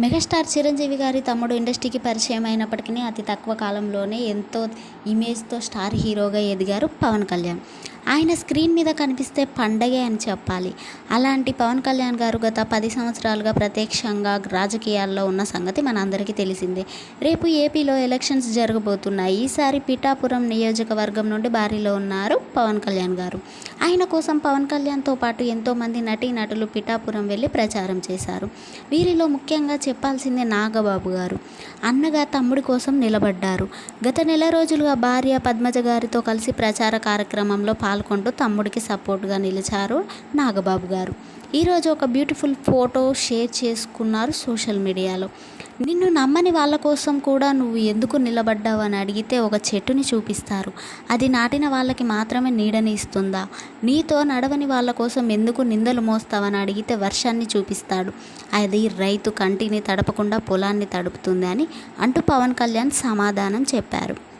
Megastar Chiranjeevi గారి తమ్ముడు ఇండస్ట్రీకి పరిచయం అయినప్పటికీ అతి తక్కువ కాలంలోనే ఎంతో ఇమేజ్తో స్టార్ హీరోగా ఎదిగారు పవన్ కళ్యాణ్. ఆయన స్క్రీన్ మీద కనిపిస్తే పండగే అని చెప్పాలి. అలాంటి పవన్ కళ్యాణ్ గారు గత పది సంవత్సరాలుగా ప్రత్యక్షంగా రాజకీయాల్లో ఉన్న సంగతి మనందరికీ తెలిసిందే. రేపు ఏపీలో ఎలక్షన్స్ జరగబోతున్నాయి. ఈసారి పిఠాపురం నియోజకవర్గం నుండి భారీలో ఉన్నారు పవన్ కళ్యాణ్ గారు. ఆయన కోసం పవన్ కళ్యాణ్తో పాటు ఎంతోమంది నటీనటులు పిఠాపురం వెళ్ళి ప్రచారం చేశారు. వీరిలో ముఖ్యంగా చెప్పాల్సిందే నాగబాబు గారు. అన్నగా తమ్ముడి కోసం నిలబడ్డారు. గత నెల రోజులుగా భార్య పద్మజ గారితో కలిసి ప్రచార కార్యక్రమంలో పాల్గొంటూ తమ్ముడికి సపోర్ట్గా నిలిచారు నాగబాబు గారు. ఈరోజు ఒక బ్యూటిఫుల్ ఫోటో షేర్ చేసుకున్నారు సోషల్ మీడియాలో. నిన్ను నమ్మని వాళ్ళ కోసం కూడా నువ్వు ఎందుకు నిలబడ్డావు అని అడిగితే ఒక చెట్టుని చూపిస్తారు. అది నాటిన వాళ్ళకి మాత్రమే నీడని ఇస్తుందా? నీతో నడవని వాళ్ళ కోసం ఎందుకు నిందలు మోస్తావని అడిగితే వర్షాన్ని చూపిస్తాడు. అది రైతు కంటిని తడపకుండా పొలాన్ని తడుపుతుంది అని అంటూ పవన్ కళ్యాణ్ సమాధానం చెప్పారు.